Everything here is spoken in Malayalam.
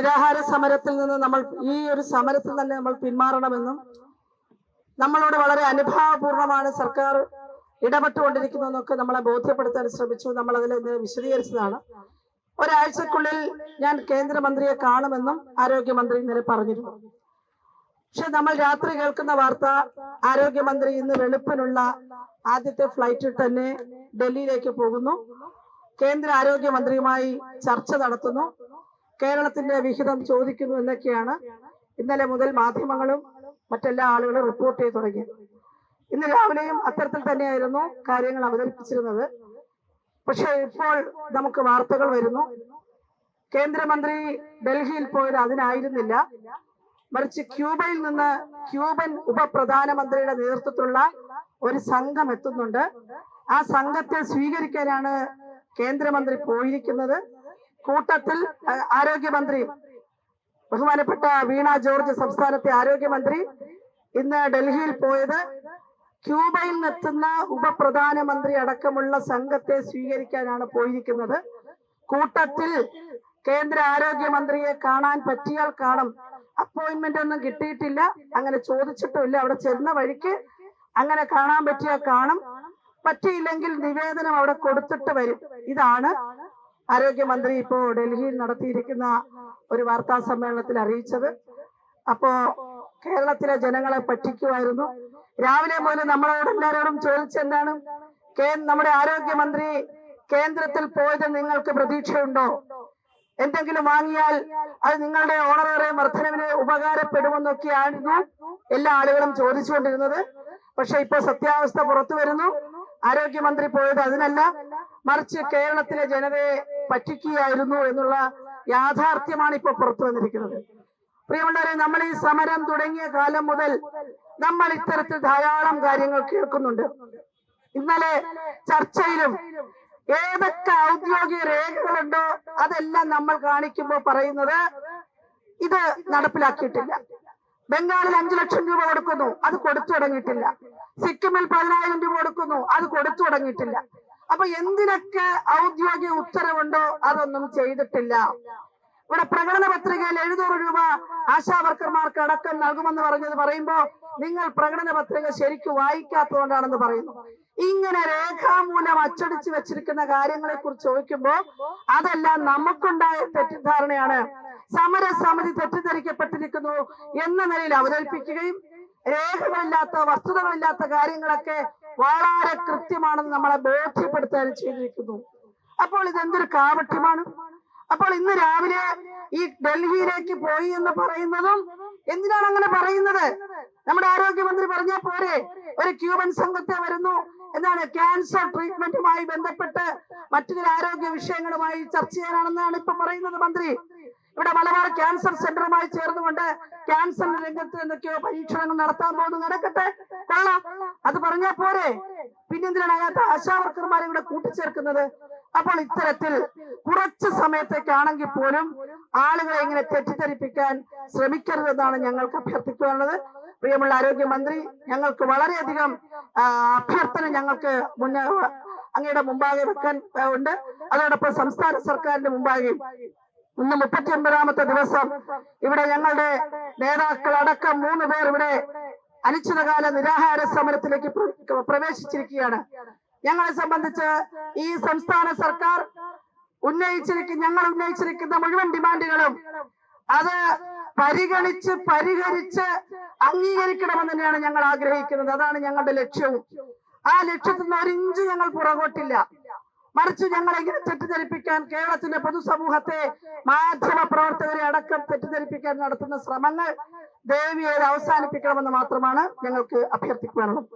നിരാഹാര സമരത്തിൽ നിന്ന് നമ്മൾ ഈ ഒരു സമരത്തിൽ തന്നെ നമ്മൾ പിന്മാറണമെന്നും നമ്മളോട് വളരെ അനുഭാവപൂർണമാണ് സർക്കാർ ഇടപെട്ടുകൊണ്ടിരിക്കുന്നതെന്നൊക്കെ നമ്മളെ ബോധ്യപ്പെടുത്താൻ ശ്രമിച്ചു. നമ്മൾ അതിൽ വിശദീകരിച്ചതാണ്. ഒരാഴ്ചക്കുള്ളിൽ ഞാൻ കേന്ദ്രമന്ത്രിയെ കാണുമെന്നും ആരോഗ്യമന്ത്രി ഇന്നലെ പറഞ്ഞിരുന്നു. പക്ഷെ നമ്മൾ രാത്രി കേൾക്കുന്ന വാർത്ത ആരോഗ്യമന്ത്രി ഇന്ന് വെളുപ്പിനുള്ള ആദ്യത്തെ ഫ്ലൈറ്റിൽ തന്നെ ഡൽഹിയിലേക്ക് പോകുന്നു. കേന്ദ്ര ആരോഗ്യമന്ത്രിയുമായി ചർച്ച നടത്തുന്നു. കേരളത്തിന്റെ വിഹിതം ചോദിക്കുന്നു എന്നൊക്കെയാണ് ഇന്നലെ മുതൽ മാധ്യമങ്ങളും മറ്റെല്ലാ ആളുകളും റിപ്പോർട്ട് ചെയ്തു തുടങ്ങി. ഇന്ന് രാവിലെയും അത്തരത്തിൽ തന്നെയായിരുന്നു കാര്യങ്ങൾ അവതരിപ്പിച്ചിരുന്നത്. പക്ഷെ ഇപ്പോൾ നമുക്ക് വാർത്തകൾ വരുന്നു. കേന്ദ്രമന്ത്രി ഡൽഹിയിൽ പോയത് അതിനായിരുന്നില്ല. മറിച്ച് ക്യൂബയിൽ നിന്ന് ക്യൂബൻ ഉപപ്രധാനമന്ത്രിയുടെ നേതൃത്വത്തിലുള്ള ഒരു സംഘം എത്തുന്നുണ്ട്. ആ സംഘത്തെ സ്വീകരിക്കാനാണ് കേന്ദ്രമന്ത്രി പോയിരിക്കുന്നത്. കൂട്ടത്തിൽ ആരോഗ്യമന്ത്രി ബഹുമാനപ്പെട്ട വീണ ജോർജ് സംസ്ഥാനത്തെ ആരോഗ്യമന്ത്രി ഇന്ന് ഡൽഹിയിൽ പോയത് ക്യൂബയിൽ നിന്നെത്തുന്ന ഉപപ്രധാനമന്ത്രി അടക്കമുള്ള സംഘത്തെ സ്വീകരിക്കാനാണ് പോയിരിക്കുന്നത്. കൂട്ടത്തിൽ കേന്ദ്ര ആരോഗ്യമന്ത്രിയെ കാണാൻ പറ്റിയാൽ കാണും. അപ്പോയിന്റ്മെന്റ് ഒന്നും കിട്ടിയിട്ടില്ല. അങ്ങനെ ചോദിച്ചിട്ടുമില്ല. അവിടെ ചെന്ന വഴിക്ക് അങ്ങനെ കാണാൻ പറ്റിയാൽ കാണും. പറ്റിയില്ലെങ്കിൽ നിവേദനം അവിടെ കൊടുത്തിട്ട് വരും. ഇതാണ് ആരോഗ്യമന്ത്രി ഇപ്പോ ഡൽഹിയിൽ നടത്തിയിരിക്കുന്ന ഒരു വാർത്താ സമ്മേളനത്തിൽ അറിയിച്ചത്. അപ്പോ കേരളത്തിലെ ജനങ്ങളെ പറ്റിക്കുമായിരുന്നു. രാവിലെ മുതൽ നമ്മളോട് എല്ലാവരോടും ചോദിച്ചെന്താണ് നമ്മുടെ ആരോഗ്യമന്ത്രി കേന്ദ്രത്തിൽ പോയത് നിങ്ങൾക്ക് പ്രതീക്ഷയുണ്ടോ? എന്തെങ്കിലും വാങ്ങിയാൽ അത് നിങ്ങളുടെ ഓണറേറിയം വർധനവിന് ഉപകാരപ്പെടുമെന്നൊക്കെയായിരുന്നു എല്ലാ ആളുകളും ചോദിച്ചുകൊണ്ടിരുന്നത്. പക്ഷെ ഇപ്പൊ സത്യാവസ്ഥ പുറത്തു വരുന്നു. ആരോഗ്യമന്ത്രി പോയത് അതിനല്ല. മറിച്ച് കേരളത്തിലെ ജനതയെ പറ്റിക്കുകയായിരുന്നു എന്നുള്ള യാഥാർത്ഥ്യമാണ് ഇപ്പൊ പുറത്തു വന്നിരിക്കുന്നത്. പ്രിയമുള്ളവരെ നമ്മൾ ഈ സമരം തുടങ്ങിയ കാലം മുതൽ നമ്മൾ ഇത്തരത്തിൽ ധാരാളം കാര്യങ്ങൾ കേൾക്കുന്നുണ്ട്. ഇന്നലെ ചർച്ചയിലും ഏതൊക്കെ ഔദ്യോഗിക രേഖകളുണ്ടോ അതെല്ലാം നമ്മൾ കാണിക്കുമ്പോൾ പറയുന്നത് ഇത് നടപ്പിലാക്കിയിട്ടില്ല. ബംഗാളിൽ അഞ്ചു ലക്ഷം രൂപ കൊടുക്കുന്നു അത് കൊടുത്തു തുടങ്ങിയിട്ടില്ല. സിക്കിമിൽ പതിനായിരം രൂപ കൊടുക്കുന്നു അത് കൊടുത്തു തുടങ്ങിയിട്ടില്ല. അപ്പൊ എന്തിനൊക്കെ ഔദ്യോഗിക ഉത്തരവുണ്ടോ അതൊന്നും ചെയ്തിട്ടില്ല. ഇവിടെ പ്രകടന പത്രികയിൽ എഴുന്നൂറ് രൂപ ആശാ വർക്കർമാർക്ക് അടക്കം നൽകുമെന്ന് പറഞ്ഞത് പറയുമ്പോ നിങ്ങൾ പ്രകടന പത്രിക ശരിക്കും വായിക്കാത്തതുകൊണ്ടാണെന്ന് പറയുന്നു. ഇങ്ങനെ രേഖാമൂലം അച്ചടിച്ചു വെച്ചിരിക്കുന്ന കാര്യങ്ങളെ കുറിച്ച് ചോദിക്കുമ്പോ അതെല്ലാം നമുക്കുണ്ടായ തെറ്റിദ്ധാരണയാണ്. സമരസമിതി തെറ്റിദ്ധരിക്കപ്പെട്ടിരിക്കുന്നു എന്ന നിലയിൽ അവതരിപ്പിക്കുകയും രേഖകളില്ലാത്ത വസ്തുതകളില്ലാത്ത കാര്യങ്ങളൊക്കെ വളരെ കൃത്യമാണെന്ന് നമ്മളെ ബോധ്യപ്പെടുത്താൻ ചെയ്തിരിക്കുന്നു. അപ്പോൾ ഇതെന്തൊരു കാപട്യമാണ്? അപ്പോൾ ഇന്ന് രാവിലെ ഈ ഡൽഹിയിലേക്ക് പോയി എന്ന് പറയുന്നതും എന്തിനാണ് അങ്ങനെ പറയുന്നത്? നമ്മുടെ ആരോഗ്യമന്ത്രി പറഞ്ഞ പോരെ ഒരു ക്യൂബൻ സംഘത്തെ വരുന്നു എന്താണ് ക്യാൻസർ ട്രീറ്റ്മെന്റുമായി ബന്ധപ്പെട്ട് മറ്റു ചില ആരോഗ്യ വിഷയങ്ങളുമായി ചർച്ച ചെയ്യാനാണെന്നാണ് ഇപ്പൊ പറയുന്നത് മന്ത്രി. ഇവിടെ മലബാർ ക്യാൻസർ സെന്ററുമായി ചേർന്നുകൊണ്ട് ക്യാൻസർ രംഗത്ത് എന്തൊക്കെയോ പരീക്ഷണങ്ങൾ നടത്താൻ പോകുന്നു. നടക്കട്ടെ. കൊള്ളാം. അത് പറഞ്ഞാൽ പോരെ. പിന്നെന്തിനാണ് അതിനകത്ത് ആശാവർക്കർമാരെ ഇവിടെ കൂട്ടിച്ചേർക്കുന്നത്? അപ്പോൾ ഇത്തരത്തിൽ കുറച്ച് സമയത്തേക്കാണെങ്കിൽ പോലും ആളുകളെ ഇങ്ങനെ തെറ്റിദ്ധരിപ്പിക്കാൻ ശ്രമിക്കരുതെന്നാണ് ഞങ്ങൾക്ക് അഭ്യർത്ഥിക്കാനുള്ളത്. പ്രിയമുള്ള ആരോഗ്യമന്ത്രി ഞങ്ങൾക്ക് വളരെയധികം അഭ്യർത്ഥന ഞങ്ങൾക്ക് മുന്നേ അങ്ങയുടെ മുമ്പാകെ വെക്കാൻ ഉണ്ട്. അതോടൊപ്പം സംസ്ഥാന സർക്കാരിന്റെ മുമ്പാകെയും ഇന്ന് മുപ്പത്തി ഒൻപതാമത്തെ ദിവസം. ഇവിടെ ഞങ്ങളുടെ നേതാക്കൾ അടക്കം മൂന്ന് പേർ ഇവിടെ അനിശ്ചിതകാല നിരാഹാര സമരത്തിലേക്ക് പ്രവേശിച്ചിരിക്കുകയാണ്. ഞങ്ങളെ സംബന്ധിച്ച് ഈ സംസ്ഥാന സർക്കാർ ഉന്നയിച്ചിരിക്കുന്ന ഞങ്ങൾ ഉന്നയിച്ചിരിക്കുന്ന മുഴുവൻ ഡിമാൻഡുകളും അത് പരിഗണിച്ച് പരിഹരിച്ച് അംഗീകരിക്കണമെന്ന് തന്നെയാണ് ഞങ്ങൾ ആഗ്രഹിക്കുന്നത്. അതാണ് ഞങ്ങളുടെ ലക്ഷ്യവും. ആ ലക്ഷ്യത്തിൽ നിന്ന് ഒരു ഞങ്ങൾ പുറകോട്ടില്ല. മറിച്ച് ഞങ്ങൾ ഇങ്ങനെ തെറ്റിദ്ധരിപ്പിക്കാൻ കേരളത്തിന്റെ പൊതുസമൂഹത്തെ മാധ്യമ പ്രവർത്തകരെ അടക്കം തെറ്റിദ്ധരിപ്പിക്കാൻ നടത്തുന്ന ശ്രമങ്ങൾ ദേവിയെ അവസാനിപ്പിക്കണമെന്ന് മാത്രമാണ് ഞങ്ങൾക്ക് അഭ്യർത്ഥിക്കുവാനുള്ളത്